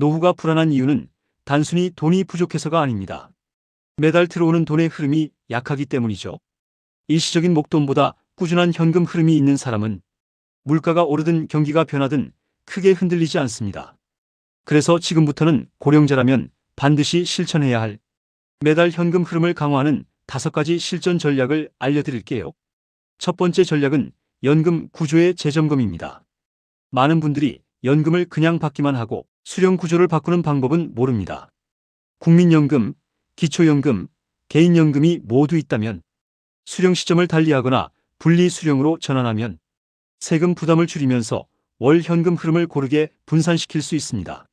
노후가 불안한 이유는 단순히 돈이 부족해서가 아닙니다. 매달 들어오는 돈의 흐름이 약하기 때문이죠. 일시적인 목돈보다 꾸준한 현금 흐름이 있는 사람은 물가가 오르든 경기가 변하든 크게 흔들리지 않습니다. 그래서 지금부터는 고령자라면 반드시 실천해야 할 매달 현금 흐름을 강화하는 다섯 가지 실전 전략을 알려드릴게요. 첫 번째 전략은 연금 구조의 재점검입니다. 많은 분들이 연금을 그냥 받기만 하고 수령 구조를 바꾸는 방법은 모릅니다. 국민연금, 기초연금, 개인연금이 모두 있다면 수령 시점을 달리하거나 분리 수령으로 전환하면 세금 부담을 줄이면서 월 현금 흐름을 고르게 분산시킬 수 있습니다.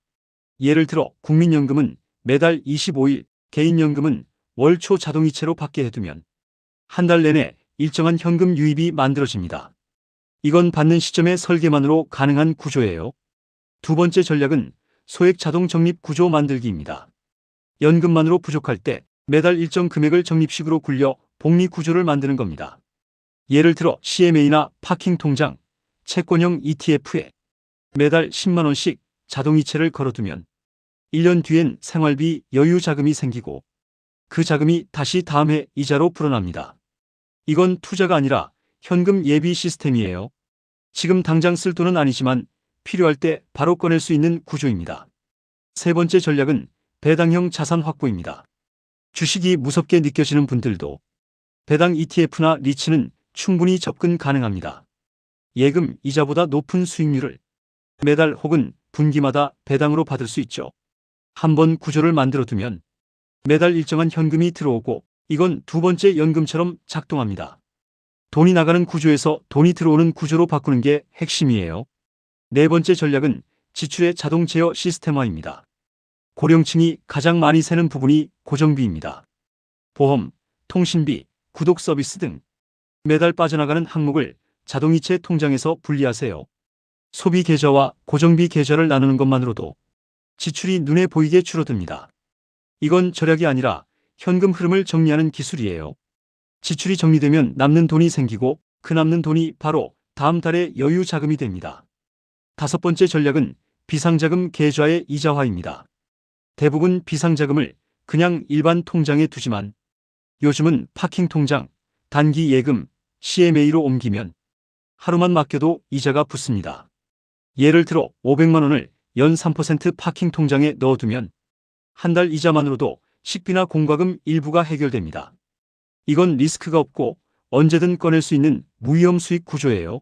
예를 들어 국민연금은 매달 25일, 개인연금은 월 초 자동이체로 받게 해두면 한 달 내내 일정한 현금 유입이 만들어집니다. 이건 받는 시점의 설계만으로 가능한 구조예요. 두 번째 전략은 소액 자동 적립 구조 만들기입니다. 연금만으로 부족할 때 매달 일정 금액을 적립식으로 굴려 복리 구조를 만드는 겁니다. 예를 들어 CMA나 파킹 통장, 채권형 ETF에 매달 10만원씩 자동이체를 걸어두면 1년 뒤엔 생활비 여유 자금이 생기고 그 자금이 다시 다음 해 이자로 불어납니다. 이건 투자가 아니라 현금 예비 시스템이에요. 지금 당장 쓸 돈은 아니지만 필요할 때 바로 꺼낼 수 있는 구조입니다. 세 번째 전략은 배당형 자산 확보입니다. 주식이 무섭게 느껴지는 분들도 배당 ETF나 리츠는 충분히 접근 가능합니다. 예금 이자보다 높은 수익률을 매달 혹은 분기마다 배당으로 받을 수 있죠. 한번 구조를 만들어 두면 매달 일정한 현금이 들어오고 이건 두 번째 연금처럼 작동합니다. 돈이 나가는 구조에서 돈이 들어오는 구조로 바꾸는 게 핵심이에요. 네 번째 전략은 지출의 자동 제어 시스템화입니다. 고령층이 가장 많이 세는 부분이 고정비입니다. 보험, 통신비, 구독 서비스 등 매달 빠져나가는 항목을 자동이체 통장에서 분리하세요. 소비 계좌와 고정비 계좌를 나누는 것만으로도 지출이 눈에 보이게 줄어듭니다. 이건 절약이 아니라 현금 흐름을 정리하는 기술이에요. 지출이 정리되면 남는 돈이 생기고 그 남는 돈이 바로 다음 달의 여유 자금이 됩니다. 다섯 번째 전략은 비상자금 계좌의 이자화입니다. 대부분 비상자금을 그냥 일반 통장에 두지만 요즘은 파킹 통장, 단기 예금, CMA로 옮기면 하루만 맡겨도 이자가 붙습니다. 예를 들어 500만 원을 연 3% 파킹 통장에 넣어두면 한 달 이자만으로도 식비나 공과금 일부가 해결됩니다. 이건 리스크가 없고 언제든 꺼낼 수 있는 무위험 수익 구조예요.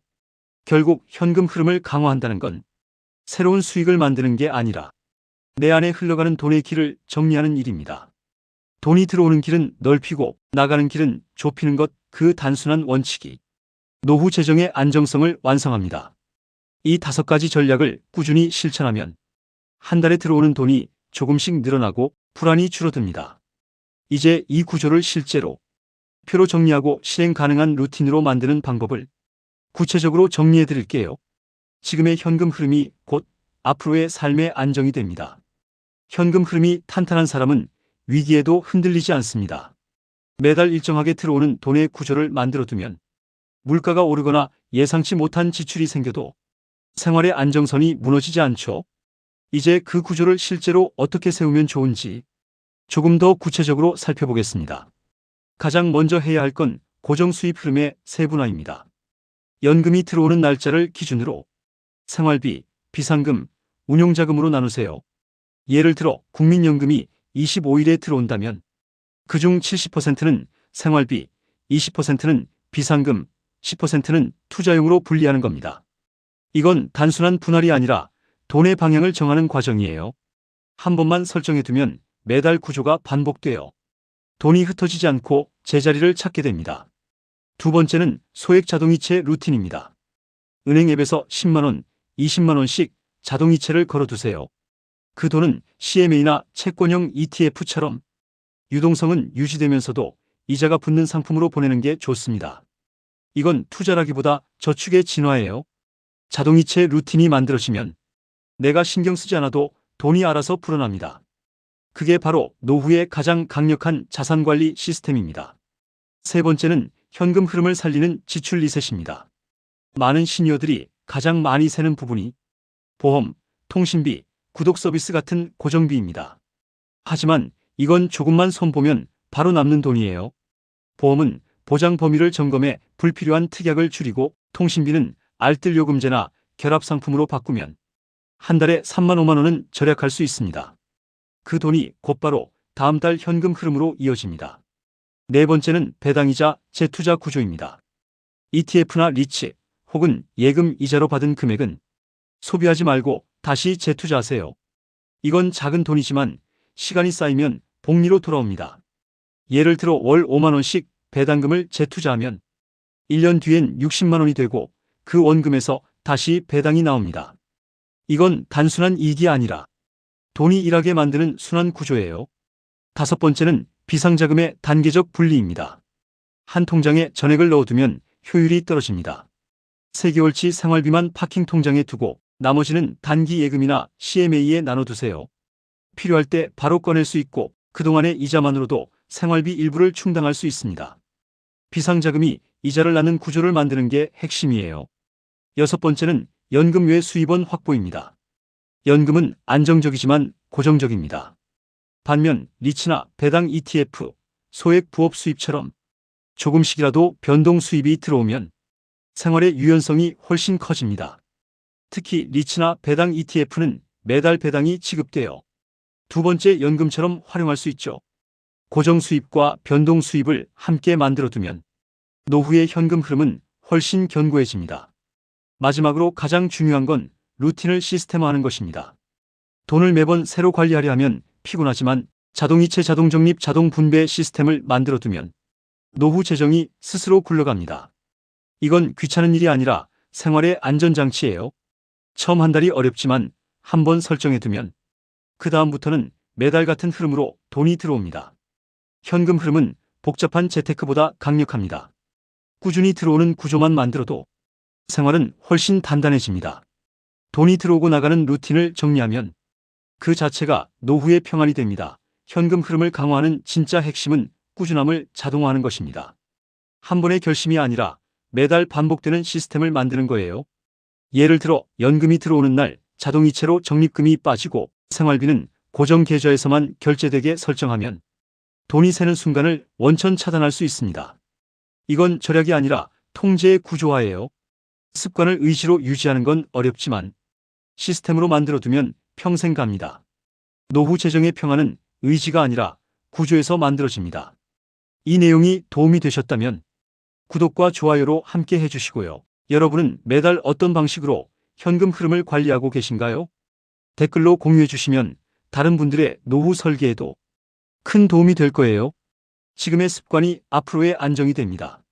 결국 현금 흐름을 강화한다는 건 새로운 수익을 만드는 게 아니라 내 안에 흘러가는 돈의 길을 정리하는 일입니다. 돈이 들어오는 길은 넓히고 나가는 길은 좁히는 것 그 단순한 원칙이 노후 재정의 안정성을 완성합니다. 이 다섯 가지 전략을 꾸준히 실천하면 한 달에 들어오는 돈이 조금씩 늘어나고 불안이 줄어듭니다. 이제 이 구조를 실제로 표로 정리하고 실행 가능한 루틴으로 만드는 방법을 구체적으로 정리해 드릴게요. 지금의 현금 흐름이 곧 앞으로의 삶의 안정이 됩니다. 현금 흐름이 탄탄한 사람은 위기에도 흔들리지 않습니다. 매달 일정하게 들어오는 돈의 구조를 만들어 두면 물가가 오르거나 예상치 못한 지출이 생겨도 생활의 안정선이 무너지지 않죠. 이제 그 구조를 실제로 어떻게 세우면 좋은지 조금 더 구체적으로 살펴보겠습니다. 가장 먼저 해야 할 건 고정 수입 흐름의 세분화입니다. 연금이 들어오는 날짜를 기준으로 생활비, 비상금, 운용자금으로 나누세요. 예를 들어 국민연금이 25일에 들어온다면 그중 70%는 생활비, 20%는 비상금, 10%는 투자용으로 분리하는 겁니다. 이건 단순한 분할이 아니라 돈의 방향을 정하는 과정이에요. 한 번만 설정해두면 매달 구조가 반복돼요. 돈이 흩어지지 않고 제자리를 찾게 됩니다. 두 번째는 소액 자동이체 루틴입니다. 은행 앱에서 10만원, 20만원씩 자동이체를 걸어두세요. 그 돈은 CMA나 채권형 ETF처럼 유동성은 유지되면서도 이자가 붙는 상품으로 보내는 게 좋습니다. 이건 투자라기보다 저축의 진화예요. 자동이체 루틴이 만들어지면 내가 신경 쓰지 않아도 돈이 알아서 불어납니다. 그게 바로 노후의 가장 강력한 자산관리 시스템입니다. 세 번째는 현금 흐름을 살리는 지출 리셋입니다. 많은 시니어들이 가장 많이 세는 부분이 보험, 통신비, 구독 서비스 같은 고정비입니다. 하지만 이건 조금만 손보면 바로 남는 돈이에요. 보험은 보장 범위를 점검해 불필요한 특약을 줄이고 통신비는 알뜰 요금제나 결합 상품으로 바꾸면 한 달에 3만 5만 원은 절약할 수 있습니다. 그 돈이 곧바로 다음 달 현금 흐름으로 이어집니다. 네 번째는 배당이자 재투자 구조입니다. ETF나 리츠 혹은 예금 이자로 받은 금액은 소비하지 말고 다시 재투자하세요. 이건 작은 돈이지만 시간이 쌓이면 복리로 돌아옵니다. 예를 들어 월 5만 원씩 배당금을 재투자하면 1년 뒤엔 60만 원이 되고 그 원금에서 다시 배당이 나옵니다. 이건 단순한 이익이 아니라 돈이 일하게 만드는 순환 구조예요. 다섯 번째는 비상자금의 단계적 분리입니다. 한 통장에 전액을 넣어두면 효율이 떨어집니다. 3개월치 생활비만 파킹 통장에 두고 나머지는 단기 예금이나 CMA에 나눠두세요. 필요할 때 바로 꺼낼 수 있고 그동안의 이자만으로도 생활비 일부를 충당할 수 있습니다. 비상자금이 이자를 낳는 구조를 만드는 게 핵심이에요. 여섯 번째는 연금 외 수입원 확보입니다. 연금은 안정적이지만 고정적입니다. 반면 리츠나 배당 ETF, 소액 부업 수입처럼 조금씩이라도 변동 수입이 들어오면 생활의 유연성이 훨씬 커집니다. 특히 리츠나 배당 ETF는 매달 배당이 지급되어 두 번째 연금처럼 활용할 수 있죠. 고정 수입과 변동 수입을 함께 만들어두면 노후의 현금 흐름은 훨씬 견고해집니다. 마지막으로 가장 중요한 건 루틴을 시스템화하는 것입니다. 돈을 매번 새로 관리하려 하면 피곤하지만 자동이체 자동 적립 자동 분배 시스템을 만들어두면 노후 재정이 스스로 굴러갑니다. 이건 귀찮은 일이 아니라 생활의 안전장치예요. 처음 한 달이 어렵지만 한 번 설정해두면 그 다음부터는 매달 같은 흐름으로 돈이 들어옵니다. 현금 흐름은 복잡한 재테크보다 강력합니다. 꾸준히 들어오는 구조만 만들어도 생활은 훨씬 단단해집니다. 돈이 들어오고 나가는 루틴을 정리하면 그 자체가 노후의 평안이 됩니다. 현금 흐름을 강화하는 진짜 핵심은 꾸준함을 자동화하는 것입니다. 한 번의 결심이 아니라 매달 반복되는 시스템을 만드는 거예요. 예를 들어 연금이 들어오는 날 자동이체로 적립금이 빠지고 생활비는 고정 계좌에서만 결제되게 설정하면 돈이 새는 순간을 원천 차단할 수 있습니다. 이건 절약이 아니라 통제의 구조화예요. 습관을 의지로 유지하는 건 어렵지만 시스템으로 만들어두면 평생 갑니다. 노후 재정의 평화는 의지가 아니라 구조에서 만들어집니다. 이 내용이 도움이 되셨다면 구독과 좋아요로 함께 해주시고요. 여러분은 매달 어떤 방식으로 현금 흐름을 관리하고 계신가요? 댓글로 공유해 주시면 다른 분들의 노후 설계에도 큰 도움이 될 거예요. 지금의 습관이 앞으로의 안정이 됩니다.